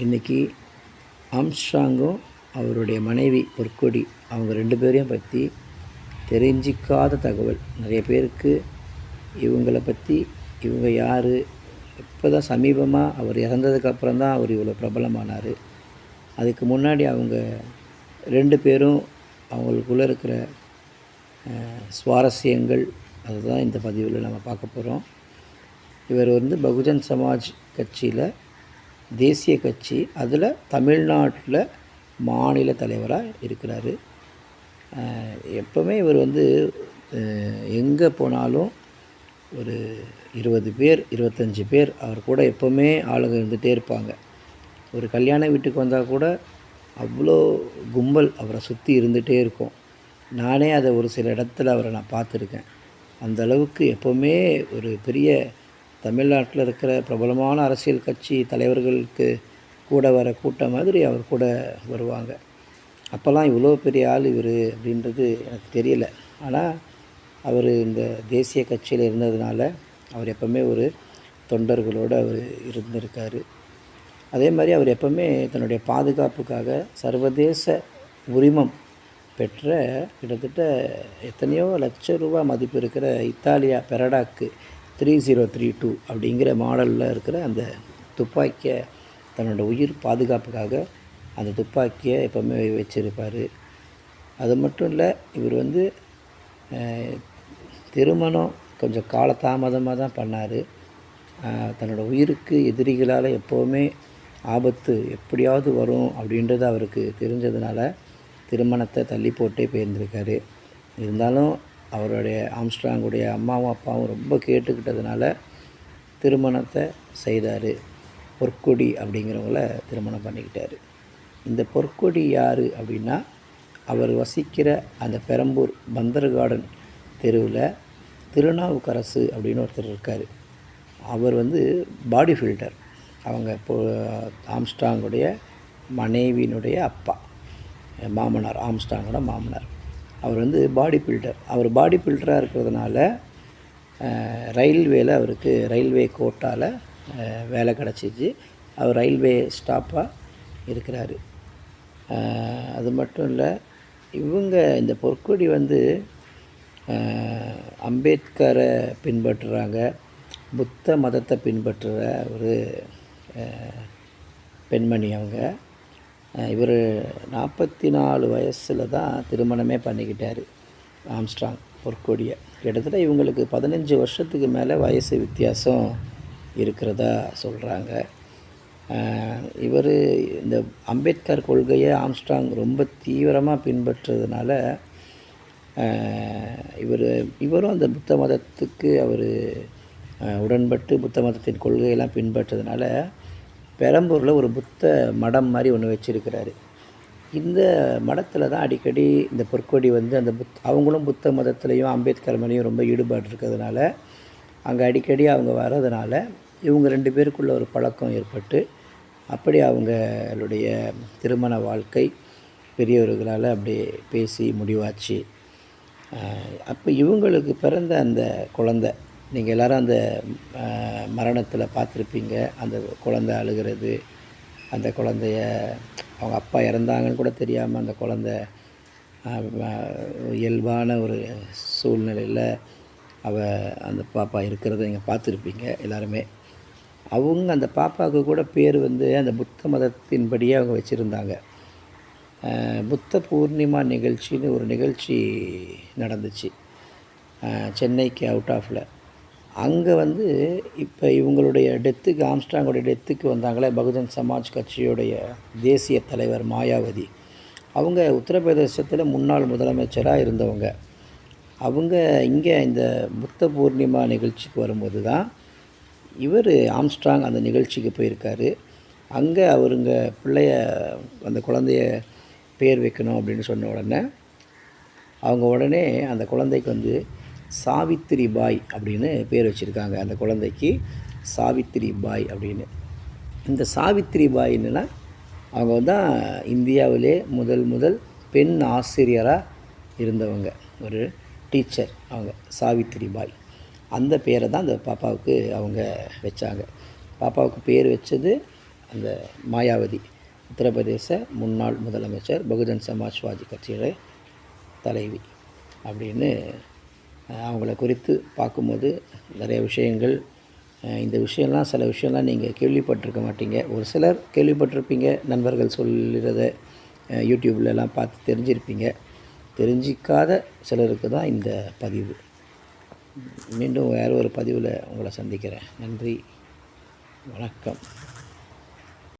இன்றைக்கி ஆம்ஸ்ட்ராங்கும் அவருடைய மனைவி பொற்கொடி அவங்க ரெண்டு பேரையும் பற்றி தெரிஞ்சிக்காத தகவல். நிறைய பேருக்கு இவங்களை பற்றி இவங்க யார் இப்போ தான் சமீபமாக அவர் இறந்ததுக்கப்புறம் தான் அவர் இவ்வளோ பிரபலமானார். அதுக்கு முன்னாடி அவங்க ரெண்டு பேரும் அவங்களுக்குள்ளே இருக்கிற சுவாரஸ்யங்கள் அதுதான் இந்த பதிவில் நம்ம பார்க்க போகிறோம் இவர் வந்து பகுஜன் சமாஜ் கட்சியில் தேசிய கட்சி அதில் தமிழ்நாட்டில் மாநில தலைவராக இருக்கிறார். எப்போவுமே இவர் வந்து எங்கே போனாலும் ஒரு இருபது பேர் இருபத்தஞ்சி பேர் அவர் கூட எப்போவுமே ஆளுங்க இருந்துகிட்டே இருப்பாங்க. ஒரு கல்யாண வீட்டுக்கு வந்தால் கூட அவ்வளோ கும்பல் அவரை சுற்றி இருந்துகிட்டே இருக்கும். நானே அதை ஒரு சில இடத்துல அவரை நான் பார்த்துருக்கேன். அந்த அளவுக்கு எப்போவுமே ஒரு பெரிய தமிழ்நாட்டில் இருக்கிற பிரபலமான அரசியல் கட்சி தலைவர்களுக்கு கூட வர கூட்டம் மாதிரி அவர் கூட வருவாங்க. அப்போல்லாம் இவ்வளோ பெரிய ஆள் இவர் அப்படின்றது எனக்கு தெரியல. ஆனால் அவர் இந்த தேசிய கட்சியில் இருந்ததுனால அவர் எப்போவுமே ஒரு தொண்டர்களோடு அவர் இருந்திருக்கார். அதே மாதிரி அவர் எப்போவுமே தன்னுடைய பாதுகாப்புக்காக சர்வதேச உரிமம் பெற்ற கிட்டத்தட்ட எத்தனையோ லட்ச ரூபா மதிப்பு இருக்கிற இத்தாலியா பெரடாக்கு த்ரீ ஜீரோ த்ரீ டூ அப்படிங்கிற மாடலில் இருக்கிற அந்த துப்பாக்கியை தன்னோட உயிர் பாதுகாப்புக்காக அந்த துப்பாக்கியை எப்போவுமே வச்சுருப்பார். அது மட்டும் இல்லை இவர் வந்து திருமணம் கொஞ்சம் காலதாமதமாக தான் பண்ணார். தன்னோட உயிருக்கு எதிரிகளால் எப்போவுமே ஆபத்து எப்படியாவது வரும் அப்படின்றது அவருக்கு தெரிஞ்சதுனால திருமணத்தை தள்ளி போட்டே போயிருந்திருக்காரு. இருந்தாலும் அவருடைய ஆம்ஸ்ட்ராங்குடைய அம்மாவும் அப்பாவும் ரொம்ப கேட்டுக்கிட்டதுனால திருமணத்தை செய்தார். பொற்கொடி அப்படிங்கிறவங்கள திருமணம் பண்ணிக்கிட்டார். இந்த பொற்கொடி யார் அப்படின்னா அவர் வசிக்கிற அந்த பெரம்பூர் பந்தர் கார்டன் தெருவில் திருநாவுக்கரசு அப்படின்னு ஒருத்தர் இருக்கார். அவர் வந்து பாடி ஃபில்டர். அவங்க இப்போ ஆம்ஸ்டாங்குடைய மனைவியினுடைய அப்பா. மாமனார் ஆம்ஸ்டாங்கோட மாமனார். அவர் வந்து பாடி பில்டர் அவர் பாடி பில்டராக இருக்கிறதுனால ரயில்வேயில் ரயில்வேல அவருக்கு ரயில்வே கோட்டாவில் வேலை கிடச்சிச்சு. அவர் ரயில்வே ஸ்டாப்பாக இருக்கிறாரு. அது மட்டும் இல்லை இவங்க இந்த பொற்கொடி வந்து அம்பேத்கரை பின்பற்றுறாங்க. புத்த மதத்தை பின்பற்றுற ஒரு பெண்மணி அவங்க. இவர் நாற்பத்தி நாலு வயசில் தான் திருமணமே பண்ணிக்கிட்டார் ஆம்ஸ்ட்ராங் பொற்கொடியை. கிட்டத்தட்ட இவங்களுக்கு பதினஞ்சு வருஷத்துக்கு மேலே வயசு வித்தியாசம் இருக்கிறதா சொல்கிறாங்க இவர் இந்த அம்பேத்கர் கொள்கையை ஆம்ஸ்ட்ராங் ரொம்ப தீவிரமாக பின்பற்றுறதுனால இவர் இவரும் அந்த புத்த மதத்துக்கு அவர் உடன்பட்டு புத்த மதத்தின் கொள்கையெல்லாம் பின்பற்றதுனால பெரம்பூரில் ஒரு புத்த மடம் மாதிரி ஒன்று வச்சுருக்கிறாரு. இந்த மடத்தில் தான் அடிக்கடி இந்த பொற்கொடி வந்து அந்த புத் அவங்களும் புத்த மதத்துலேயும் அம்பேத்கர் மேலேயும் ரொம்ப ஈடுபாடு இருக்கிறதுனால அங்கே அடிக்கடி அவங்க வர்றதுனால இவங்க ரெண்டு பேருக்குள்ள ஒரு பழக்கம் ஏற்பட்டு அப்படி அவங்களுடைய திருமண வாழ்க்கை பெரியவர்களால் அப்படியே பேசி முடிவாச்சு. அப்போ இவங்களுக்கு பிறந்த அந்த குழந்தை நீங்கள் எல்லாரும் அந்த மரணத்தில் பார்த்துருப்பீங்க. அந்த குழந்தை அழுகிறது. அந்த குழந்தைய அவங்க அப்பா இறந்தாங்கன்னு கூட தெரியாமல் அந்த குழந்தை இயல்பான ஒரு சூழ்நிலையில் அவ அந்த பாப்பா இருக்கிறத நீங்கள் பார்த்துருப்பீங்க எல்லாருமே. அவங்க அந்த பாப்பாவுக்கு கூட பேர் வந்து அந்த புத்த மதத்தின்படியே அவங்க வச்சுருந்தாங்க. புத்த பூர்ணிமா நிகழ்ச்சின்னு ஒரு நிகழ்ச்சி நடந்துச்சு. சென்னைக்கு அவுட் ஆஃபில் அங்கே வந்து இப்போ இவங்களுடைய டெத்துக்கு ஆம்ஸ்டாங்கோடைய டெத்துக்கு வந்தாங்களே பகுஜன் சமாஜ் கட்சியுடைய தேசிய தலைவர் மாயாவதி. அவங்க உத்தரப்பிரதேசத்தில் முன்னாள் முதலமைச்சராக இருந்தவங்க. அவங்க இங்கே இந்த புத்த பூர்ணிமா நிகழ்ச்சிக்கு வரும்போது தான் இவர் ஆம்ஸ்ட்ராங் அந்த நிகழ்ச்சிக்கு போயிருக்காரு. அங்கே அவருங்க பிள்ளைய அந்த குழந்தைய பேர் வைக்கணும் அப்படின்னு சொன்ன உடனே அவங்க உடனே அந்த குழந்தைக்கு வந்து சாவித்திரி பாய் அப்படின்னு பேர் வச்சுருக்காங்க அந்த குழந்தைக்கு. சாவித்திரி பாய் அப்படின்னு. இந்த சாவித்திரி பாய் என்னென்னா அவங்க தான் இந்தியாவிலே முதல் முதல் பெண் ஆசிரியராக இருந்தவங்க. ஒரு டீச்சர் அவங்க சாவித்திரி பாய் அந்த பேரை தான் அந்த பாப்பாவுக்கு அவங்க வச்சாங்க. பாப்பாவுக்கு பேர் வச்சது அந்த மாயாவதி உத்தரப்பிரதேச முன்னாள் முதலமைச்சர் பகுஜன் சமாஜ்வாதி கட்சியோட தலைவி அப்படின்னு அவங்கள குறித்து பார்க்கும்போது நிறைய விஷயங்கள். இந்த விஷயம்லாம் சில விஷயம்லாம் நீங்கள் கேள்விப்பட்டிருக்க மாட்டீங்க. ஒரு சிலர் கேள்விப்பட்டிருப்பீங்க நண்பர்கள் சொல்கிறத யூடியூப்லலாம் பார்த்து தெரிஞ்சிருப்பீங்க. தெரிஞ்சிக்காத சிலருக்கு தான் இந்த பதிவு. மீண்டும் வேறு ஒரு பதிவில் உங்களை சந்திக்கிறேன். நன்றி. வணக்கம்.